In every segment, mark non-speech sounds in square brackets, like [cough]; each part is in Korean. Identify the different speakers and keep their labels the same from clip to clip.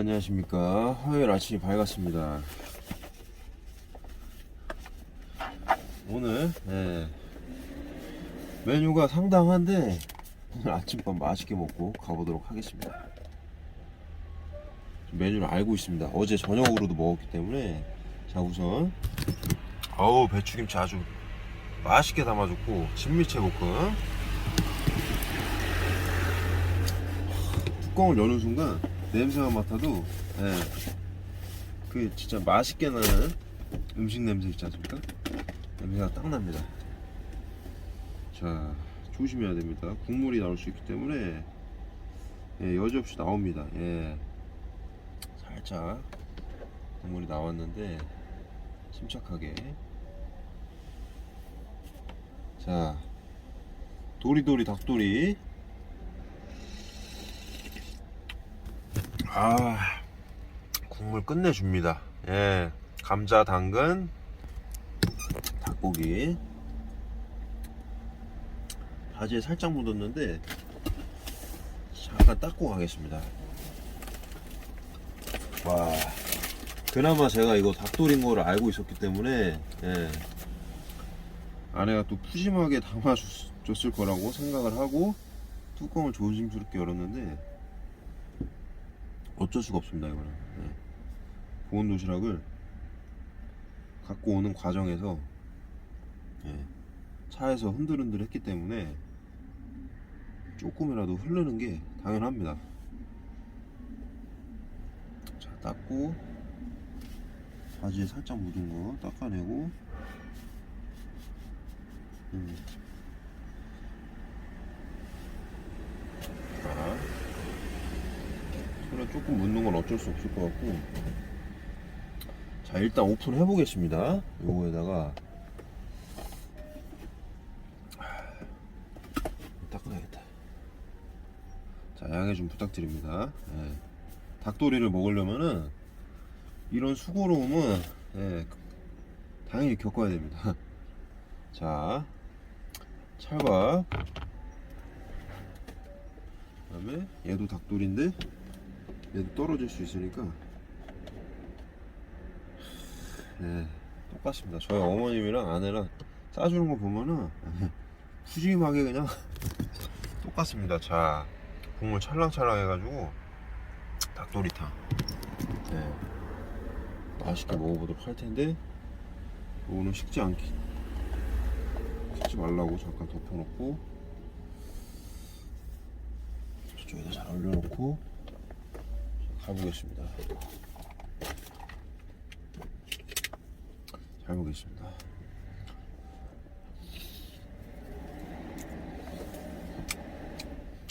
Speaker 1: 안녕하십니까. 화요일 아침이 밝았습니다. 오늘 예, 메뉴가 상당한데 오늘 아침밥 맛있게 먹고 가보도록 하겠습니다. 메뉴를 알고 있습니다. 어제 저녁으로도 먹었기 때문에 자 우선 어우 배추김치 아주 맛있게 담아줬고 진미채 볶음. 뚜껑을 여는 순간 냄새만 맡아도 예, 그 진짜 맛있게 나는 음식 냄새 있지 않습니까? 냄새가 딱 납니다. 자 조심해야 됩니다. 국물이 나올 수 있기 때문에 예, 여지없이 나옵니다. 예, 살짝 국물이 나왔는데 침착하게 자 도리도리 닭도리 아 국물 끝내줍니다. 예 감자 당근 닭고기. 바지에 살짝 묻었는데 잠깐 닦고 가겠습니다. 와 그나마 제가 이거 닭도리인 거를 알고 있었기 때문에 예. 아내가 또 푸짐하게 담아줬을 거라고 생각을 하고 뚜껑을 조심스럽게 열었는데 어쩔 수가 없습니다 이거는 네. 보온 도시락을 갖고 오는 과정에서 예, 차에서 흔들흔들 했기 때문에 조금이라도 흐르는 게 당연합니다 자 닦고 바지에 살짝 묻은 거 닦아내고 음. 자 그래 조금 묻는 건 어쩔 수 없을 것 같고. 자 일단 오픈해 보겠습니다. 요거에다가. 닦아야겠다. 자 양해 좀 부탁드립니다. 예. 닭도리를 먹으려면은 이런 수고로움은 예, 당연히 겪어야 됩니다. [laughs] 자 찰밥 그 다음에 얘도 닭도리인데 얘도 떨어질 수 있으니까. 네 똑같습니다. 저희 어머님이랑 아내랑 싸주는 거 보면은 [laughs] 푸짐하게 그냥 [laughs] 똑같습니다. 자 국물 찰랑찰랑 해가지고 닭도리탕. 네. 맛있게 먹어보도록 할 텐데 오늘 식지 않기 식지 말라고 잠깐 덮어놓고 저쪽에다 잘 올려놓고 가보겠습니다. 잘 보겠습니다.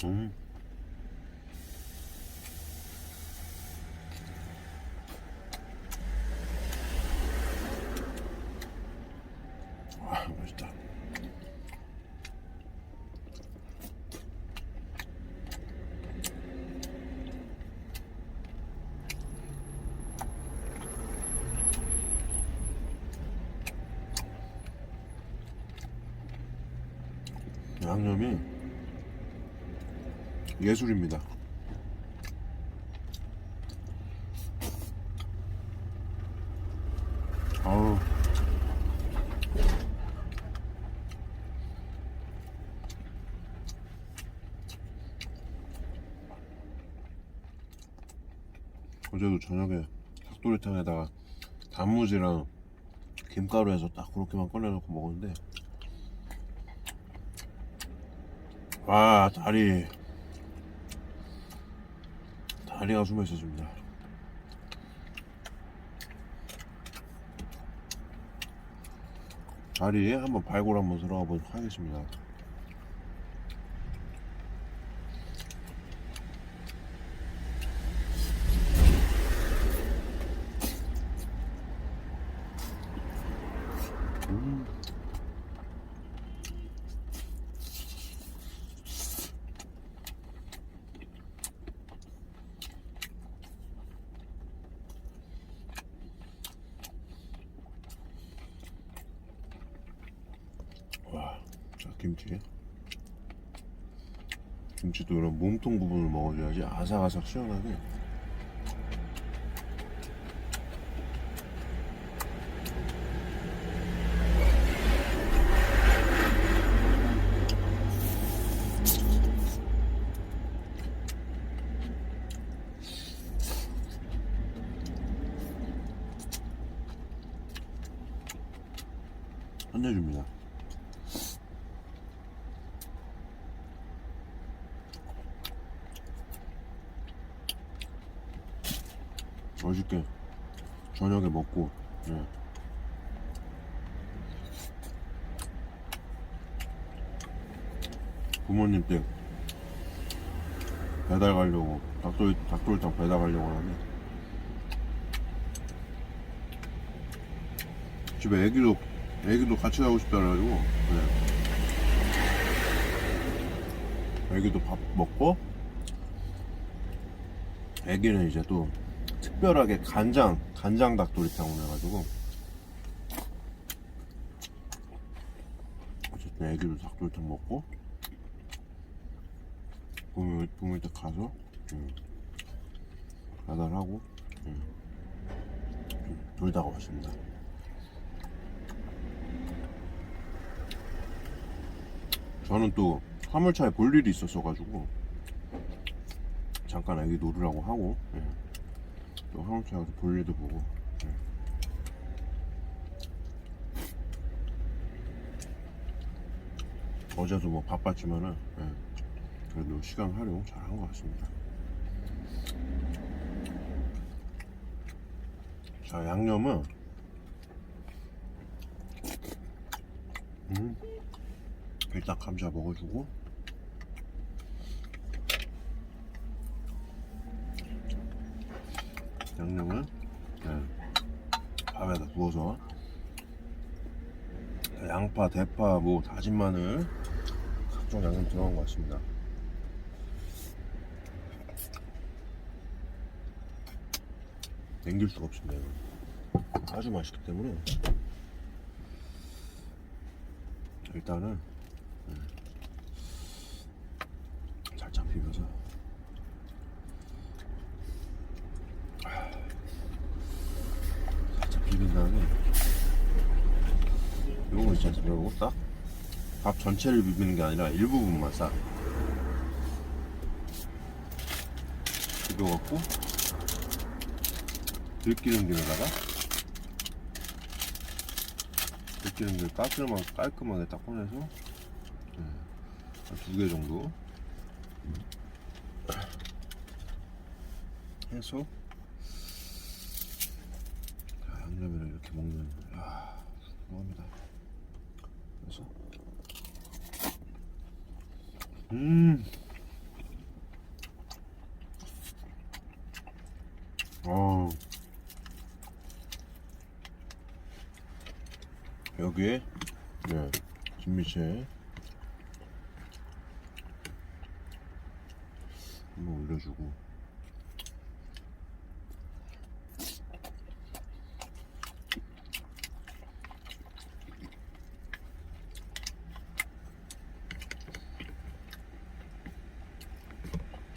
Speaker 1: 음. 아, 맛있다. 양념이 예술입니다. 아우. 어제도 저녁에 닭도리탕에다가 단무지랑 김가루 해서 딱 그렇게만 꺼내놓고 먹었는데 와 다리 다리가 숨어 있었습니다. 다리에 한번 발골 한번 들어가 보도록 하겠습니다. 김치도 이런 몸통 부분을 먹어줘야지 아삭아삭 시원하게 끝내줍니다. 저녁에 먹고 예. 부모님 댁 배달 가려고 닭도리 닭도리탕 배달 가려고 하는데 집에 애기도 애기도 같이 가고 싶다 그래가지고 네. 애기도 밥 먹고 애기는 이제 또 특별하게 간장 간장 닭도리탕을 해가지고 어쨌든 애기도 닭도리탕 먹고 부모 부모님 댁 가서 음, 배달하고 음, 좀 놀다가 왔습니다. 저는 또 화물차에 볼 일이 있었어가지고 잠깐 애기 놀으라고 하고 예. 또 화물차에 가서 볼 일도 보고 예. 어제도 뭐 바빴지만은 예. 그래도 시간 활용 잘 한 것 같습니다 자 양념은 음. 일단 감자 먹어주고 양념을 네, 밥에다 부어서 양파, 대파, 뭐 다진 마늘 각종 양념 들어간 것 같습니다. 남길 수가 없습니다. 아주 맛있기 때문에 일단은 살짝 비벼서 살짝 비빈 다음에 요거 있지 않습니까? 요거 딱 밥 전체를 비비는 게 아니라 일부분만 싹 비벼갖고 들기름기에다가 들기름기를 깔끔하게, 깔끔하게 딱 꺼내서 두 개 정도 해서 자, 양념이랑 이렇게 먹는 아 궁합니다 그래서 음 어. 여기에 네, 진미채 한번 올려주고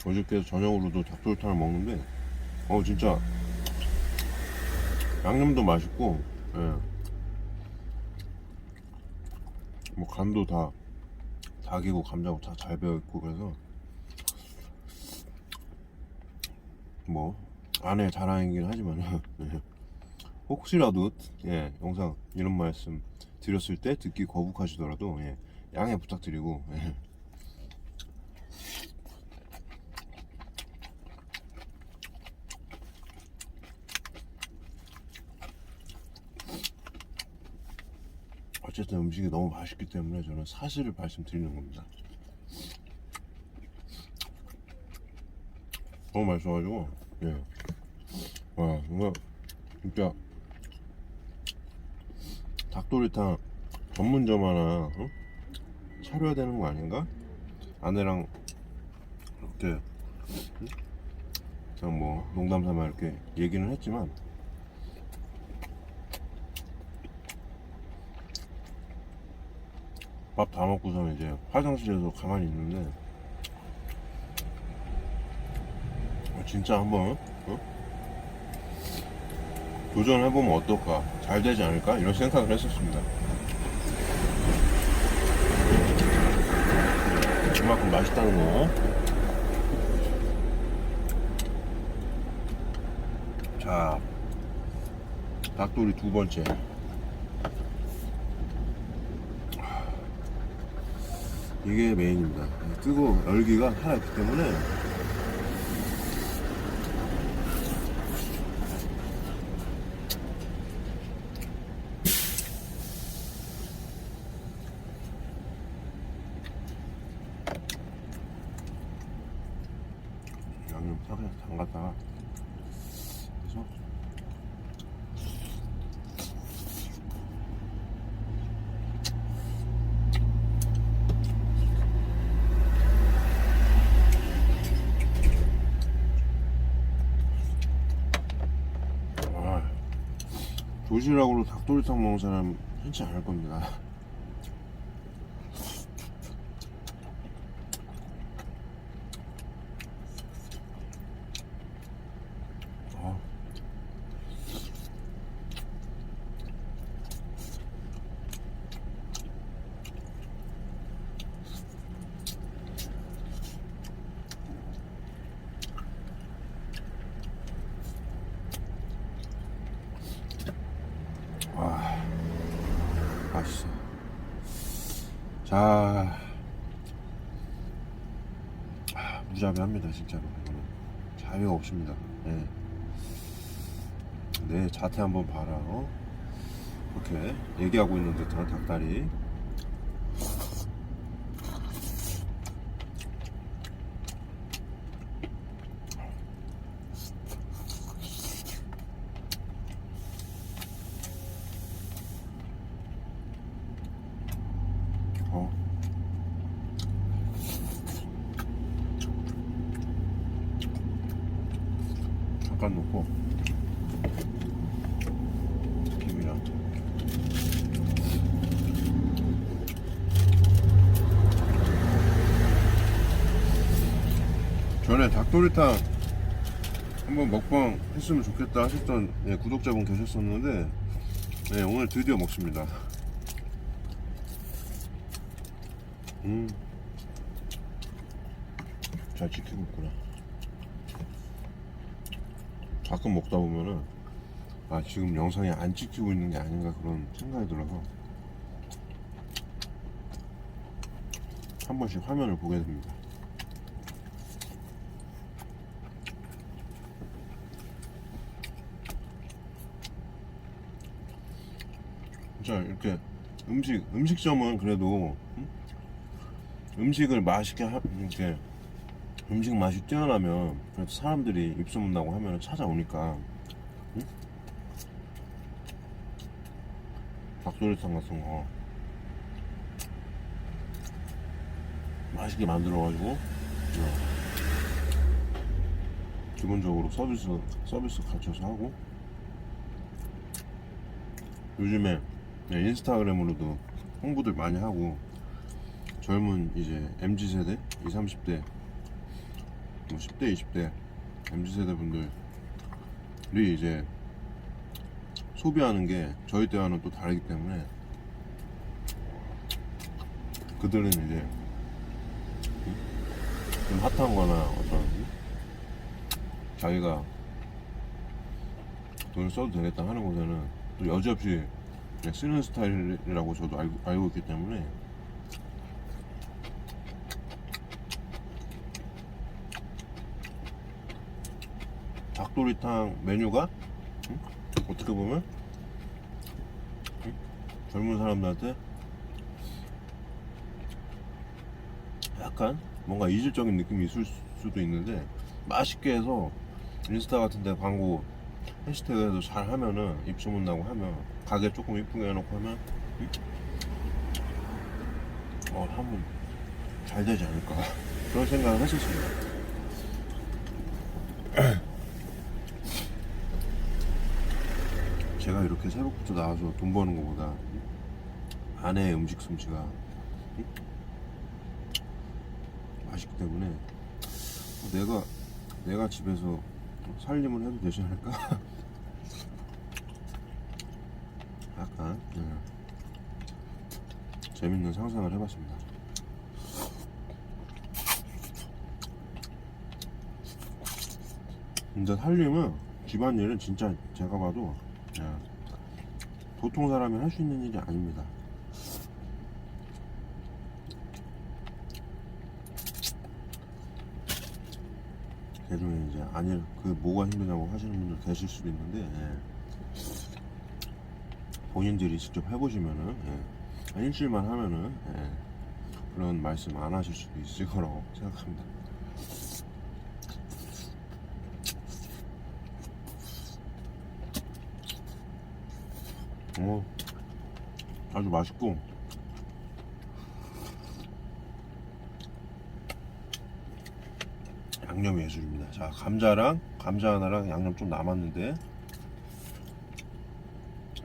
Speaker 1: 어저께 저녁으로도 닭도리탕을 먹는데 어 진짜 양념도 맛있고 예. 뭐 간도 다 닭이고 감자고 다 잘 배어 있고 그래서 뭐 아내 자랑이긴 하지만 예. [laughs] 혹시라도 예 영상 이런 말씀 드렸을 때 듣기 거북하시더라도 예, 양해 부탁드리고 예. 어쨌든 음식이 너무 맛있기 때문에 저는 사실을 말씀드리는 겁니다. 너무 맛있어가지고 예. 와 정말 진짜 닭도리탕 전문점 하나 어? 차려야 되는 거 아닌가? 아내랑 이렇게 응? 그냥 뭐 농담삼아 이렇게 얘기는 했지만 밥 다 먹고서는 이제 화장실에서 가만히 있는데 어, 진짜 한번 어? 도전해보면 어떨까? 잘 되지 않을까? 이런 생각을 했었습니다. 그만큼 맛있다는 거. 자, 닭도리 두 번째 이게 메인입니다. 뜨고 열기가 살아있기 때문에 양념 싹에 담갔다가 그래서 아, 도시락으로 닭도리탕 먹는 사람 흔치 않을 겁니다. 아. 와, 맛있어. 자, 아, 무자비합니다 진짜로. 자비가 없습니다. 네. 내 자태 한번 봐라. 어? 이렇게 얘기하고 있는 듯한 닭다리. 어. 잠깐 놓고 김이랑 전에 닭도리탕 한번 먹방 했으면 좋겠다 하셨던 예, 구독자분 계셨었는데 네, 오늘 드디어 먹습니다. 음. 잘 지키고 있구나. 가끔 먹다 보면은, 아, 지금 영상에 안 찍히고 있는 게 아닌가 그런 생각이 들어서, 한 번씩 화면을 보게 됩니다. 자, 이렇게 음식, 음식점은 그래도, 음? 음식을 맛있게 하, 이렇게 음식 맛이 뛰어나면 그래도 사람들이 입소문 나고 하면 찾아오니까 응? 닭도리탕 같은 거. 맛있게 만들어가지고 어, 기본적으로 서비스 서비스 갖춰서 하고. 요즘에 네, 인스타그램으로도 홍보들 많이 하고 젊은 이제 MZ 세대, 20, 30대, 뭐 10대, 20대 MZ 세대 분들이 이제 소비하는 게 저희 때와는 또 다르기 때문에 그들은 이제 좀 핫한 거나 어떤 자기가 돈을 써도 되겠다 하는 곳에는 또 여지없이 쓰는 스타일이라고 저도 알고, 알고 있기 때문에 닭도리탕 메뉴가 응? 어떻게 보면 응? 젊은 사람들한테 약간 뭔가 이질적인 느낌이 있을 수도 있는데 맛있게 해서 인스타 같은 데 광고 해시태그에도 잘 하면은 입소문 나고 하면 가게 조금 이쁘게 해놓고 하면 응? 어 한번 잘 되지 않을까 [laughs] 그런 생각을 했었습니다 [clears throat] 제가 이렇게 새벽부터 나와서 돈 버는 것보다 아내의 음식 솜씨가 맛있기 때문에 내가 내가 집에서 살림을 해도 되지 않을까? [laughs] 약간 네. 재밌는 상상을 해봤습니다. 근데 살림은 집안일은 진짜 제가 봐도 예, 예. 보통 사람이 할 수 있는 일이 아닙니다. 대중에 이제 아니 그 뭐가 힘드냐고 하시는 분들 계실 수도 있는데 예. 본인들이 직접 해보시면은 예. 일주일만 하면은 예. 그런 말씀 안 하실 수도 있을 거라고 생각합니다. 어, 아주 맛있고 양념 예술입니다. 자 감자랑 감자 하나랑 양념 좀 남았는데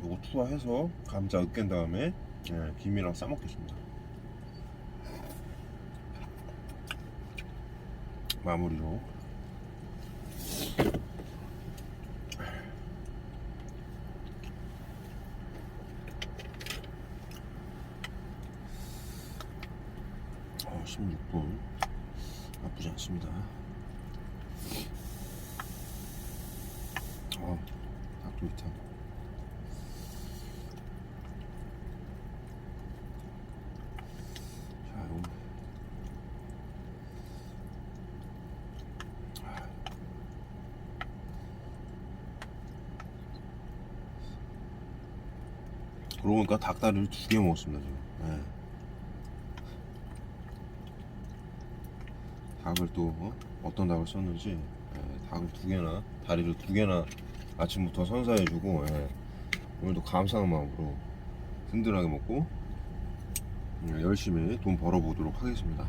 Speaker 1: 요거 투하해서 감자 으깬 다음에 예, 김이랑 싸 먹겠습니다. 마무리로 어, 16분 나쁘지 않습니다. 어, 닭도리탕. 자, 요. 그러고 보니까 닭다리를 두 개 먹었습니다 지금. 네. 닭을 또 어? 떤 닭을 썼는지 예, 닭을 두 개나 다리를 두 개나 아침부터 선사해주고 예, 오늘도 감사한 마음으로 든든하게 먹고 예, 열심히 돈 벌어보도록 하겠습니다.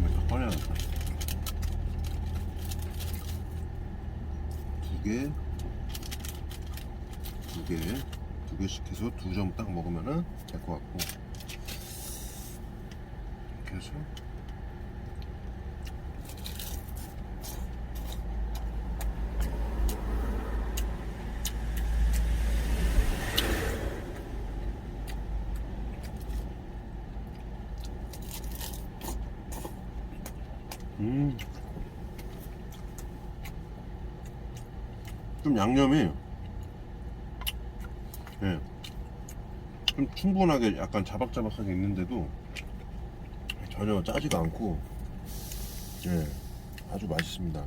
Speaker 1: 이거 다 꺼내야겠다. 두 개, 두 개, 두 개씩 해서 두 점 딱 먹으면은 될 것 같고 이렇게 해서 음. 좀 양념이 예. 좀 충분하게 약간 자박자박하게 있는데도 전혀 짜지가 않고 예. 아주 맛있습니다.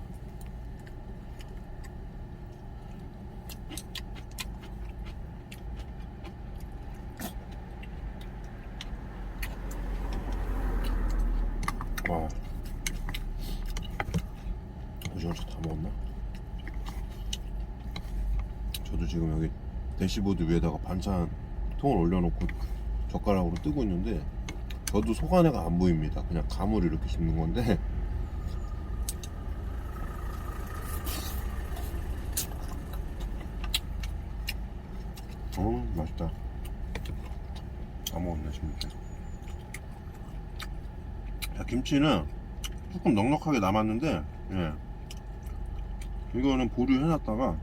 Speaker 1: 와. 오징어차 다 먹었나? 저도 지금 여기 대시보드 위에다가 반찬 통을 올려놓고 젓가락으로 뜨고 있는데 저도 속안에가 안 보입니다. 그냥 감을 이렇게 씹는 건데 어 맛있다. 다 먹었네 지금 이렇게. 자 김치는 조금 넉넉하게 남았는데 예. 이거는 보류해놨다가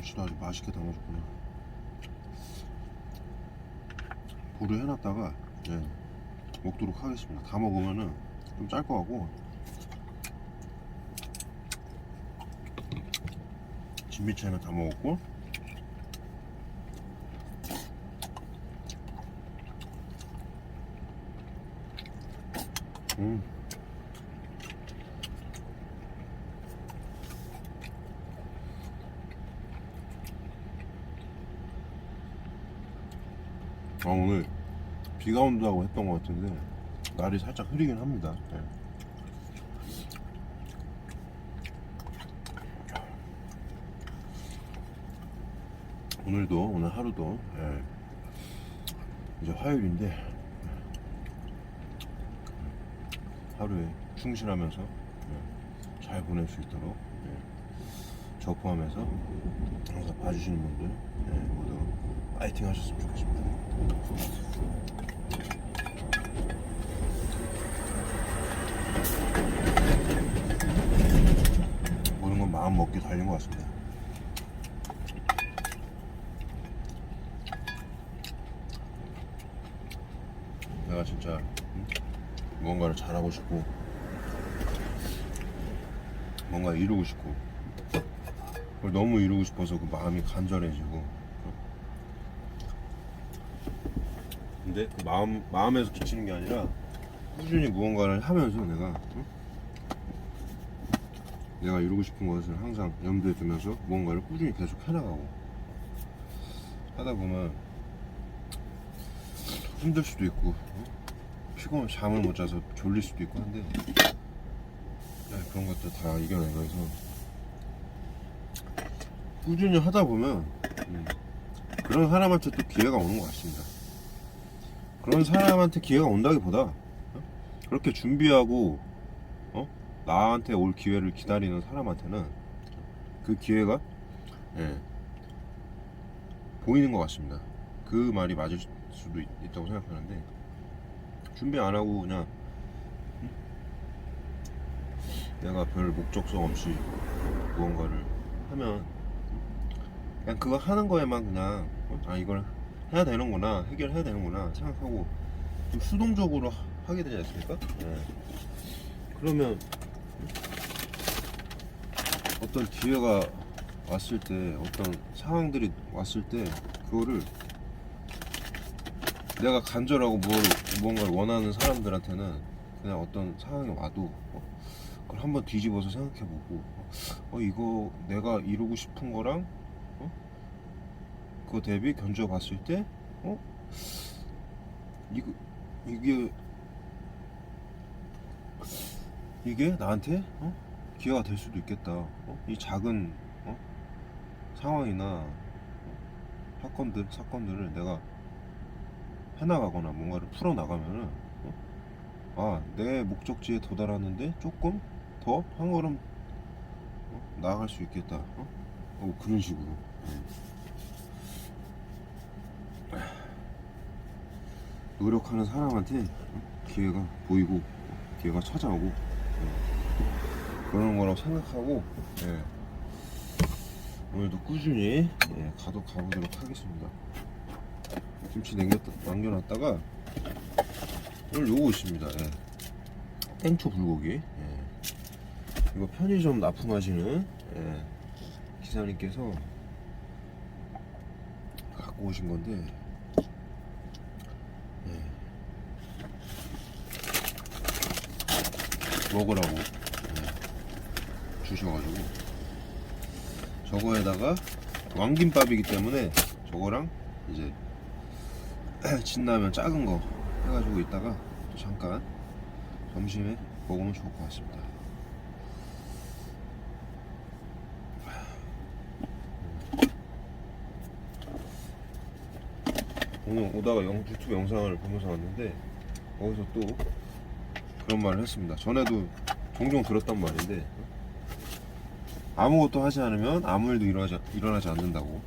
Speaker 1: 김치도 아주 맛있게 담아줬구나. 보류해놨다가 예, 먹도록 하겠습니다. 다 먹으면은 좀짤것 같고. 진미채는 다 먹었고. 음 아 오늘 비가 온다고 했던 것 같은데 날이 살짝 흐리긴 합니다. 네. 오늘도 오늘 하루도 예, 이제 화요일인데 하루에 충실하면서 예, 잘 보낼 수 있도록 예, 저 포함해서 항상 봐주시는 분들 예, 모두 파이팅 하셨으면 좋겠습니다. 마음 먹기 달린 것 같습니다. 내가 진짜 음, 무언가를 잘하고 싶고 뭔가 이루고 싶고 그걸 너무 이루고 싶어서 그 마음이 간절해지고 근데 그 마음 마음에서 그치는 게 아니라 꾸준히 무언가를 하면서 내가 응? 내가 이루고 싶은 것을 항상 염두에 두면서 무언가를 꾸준히 계속 해나가고 하다 보면 힘들 수도 있고 응? 피곤 잠을 못 자서 졸릴 수도 있고 한데 야, 그런 것들 다 이겨내면서 꾸준히 하다 보면 음, 그런 사람한테 또 기회가 오는 것 같습니다. 그런 사람한테 기회가 온다기보다 어? 그렇게 준비하고 어? 나한테 올 기회를 기다리는 사람한테는 그 기회가 예, 보이는 것 같습니다. 그 말이 맞을 수도 있, 다고 생각하는데 준비 안 하고 그냥 음? 내가 별 목적성 없이 무언가를 하면 그냥 그거 하는 거에만 그냥 어, 아 이걸 해야 되는구나 해결해야 되는구나 생각하고 좀 수동적으로 하- 하게 되지 않습니까? 예. 그러면 어떤 기회가 왔을 때 어떤 상황들이 왔을 때 그거를 내가 간절하고 뭘, 무언가를 원하는 사람들한테는 그냥 어떤 상황이 와도 어, 그걸 한번 뒤집어서 생각해보고 어 이거 내가 이루고 싶은 거랑 어? 그거 대비 견주어 봤을 때 어? 이거 이게 이게 나한테 어? 기회가 될 수도 있겠다 어? 이 작은 어? 상황이나 어? 사건들 사건들을 내가 해나가거나 뭔가를 풀어 나가면은 어? 아내 목적지에 도달하는데 조금 더 한 걸음 어? 나아갈 수 있겠다. 어? 어, 그런 식으로. 음. 노력하는 사람한테 어? 기회가 보이고 어? 기회가 찾아오고 예. 그런 거라고 생각하고 예. 오늘도 꾸준히 예, 가도 가보도록 하겠습니다. 김치 남겼다, 남겨놨다가 오늘 요거 있습니다. 예. 땡초 불고기. 예. 이거 편의점 납품하시는 예, 기사님께서 갖고 오신 건데 먹으라고 예, 주셔가지고 저거에다가 왕김밥이기 때문에 저거랑 이제 [clears throat] 진라면 작은 거 해가지고 있다가 또 잠깐 점심에 먹으면 좋을 것 같습니다. 오늘 오다가 영, 유튜브 영상을 보면서 왔는데 거기서 또 그런 말을 했습니다. 전에도 종종 들었단 말인데 아무것도 하지 않으면 아무 일도 일어나지, 일어나지 않는다고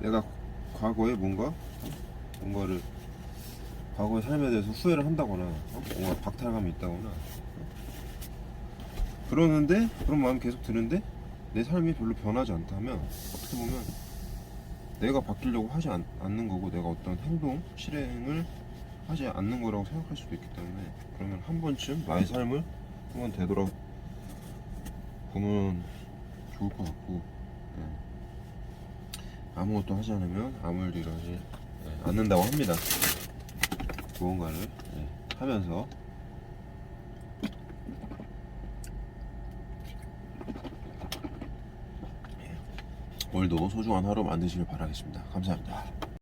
Speaker 1: 내가 과거에 뭔가 뭔가를 과거의 삶에 대해서 후회를 한다거나 어? 뭔가 박탈감이 있다거나 어? 그러는데 그런 마음이 계속 드는데 내 삶이 별로 변하지 않다면 어떻게 보면 내가 바뀌려고 하지 않, 는 거고 내가 어떤 행동 실행을 하지 않는 거라고 생각할 수도 있기 때문에 그러면 한 번쯤 나의 삶을 한번 되돌아 보면 좋을 것 같고 예. 아무것도 하지 않으면 아무 일도 일어나지 예, 않는다고 합니다. 무언가를 예, 하면서 오늘도 소중한 하루 만드시길 바라겠습니다. 감사합니다.